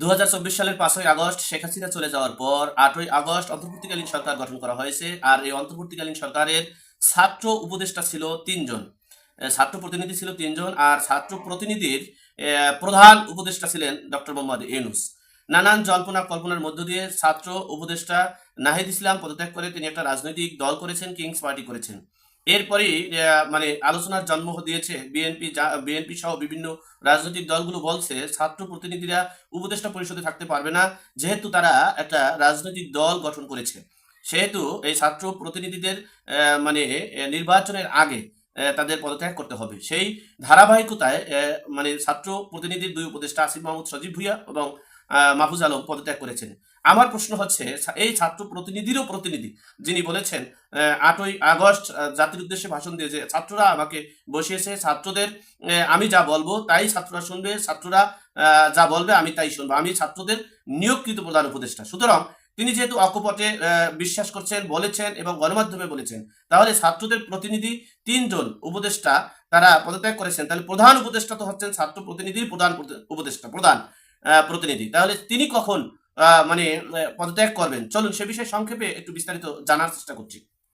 দু সালের পাঁচই আগস্ট শেখ হাসিনা চলে যাওয়ার পর আটই আগস্ট অন্তর্বর্তীকালীন সরকার গঠন করা হয়েছে আর এই অন্তর্বর্তীকালীন সরকারের ছাত্র উপদেষ্টা ছিল তিনজন। ছাত্র প্রতিনিধি ছিল তিনজন আর ছাত্র প্রতিনিধির প্রধান উপদেষ্টা ছিলেন ডক্টর মোহাম্মদ ইউনুস। নানান জল্পনা কল্পনার মধ্য দিয়ে ছাত্র উপদেষ্টা নাহিদ ইসলাম পদত্যাগ করে তিনি একটা রাজনৈতিক দল করেছেন, কিংস পার্টি করেছেন। এরপরেই মানে আলোচনার জন্ম দিয়েছে বিএনপি বিএনপি সহ বিভিন্ন রাজনৈতিক দলগুলো বলছে ছাত্র প্রতিনিধিরা উপদেষ্টা পরিষদে থাকতে পারবে না, যেহেতু তারা একটা রাজনৈতিক দল গঠন করেছে। সেহেতু এই ছাত্র প্রতিনিধিদের মানে নির্বাচনের আগে তাদের পদত্যাগ করতে হবে। সেই ধারাবাহিকতায় মানে ছাত্র প্রতিনিধির দুই উপদেষ্টা আসিফ মাহমুদ সজীব ভুইয়া এবং মাহফুজ আলম পদত্যাগ করেছেন। আমার প্রশ্ন হচ্ছে এই ছাত্র প্রতিনিধিরও প্রতিনিধি যিনি বলেছেন আটই আগস্ট জাতির উদ্দেশ্যে ভাষণ দিয়ে যে ছাত্ররা আমাকে বসিয়েছে, ছাত্রদের আমি যা বলব তাই ছাত্ররা শুনবে, ছাত্ররা যা বলবে আমি তাই শুনব। আমি ছাত্রদের নিয়োগকৃত প্রধান উপদেষ্টা। সুতরাং তিনি যেহেতু অকপটে বিশ্বাস করছেন, বলেছেন এবং গণমাধ্যমে বলেছেন, তাহলে ছাত্রদের প্রতিনিধি তিনজন উপদেষ্টা তারা পদত্যাগ করেছেন। তাহলে প্রধান উপদেষ্টা তো হচ্ছেন ছাত্র প্রতিনিধির প্রধান উপদেষ্টা, প্রধান প্রতিনিধি। তাহলে তিনি কখন মানে পদত্যাগ করবেন। চলুন সে বিষয়ে সংক্ষেপে একটু বিস্তারিত জানার চেষ্টা করছি।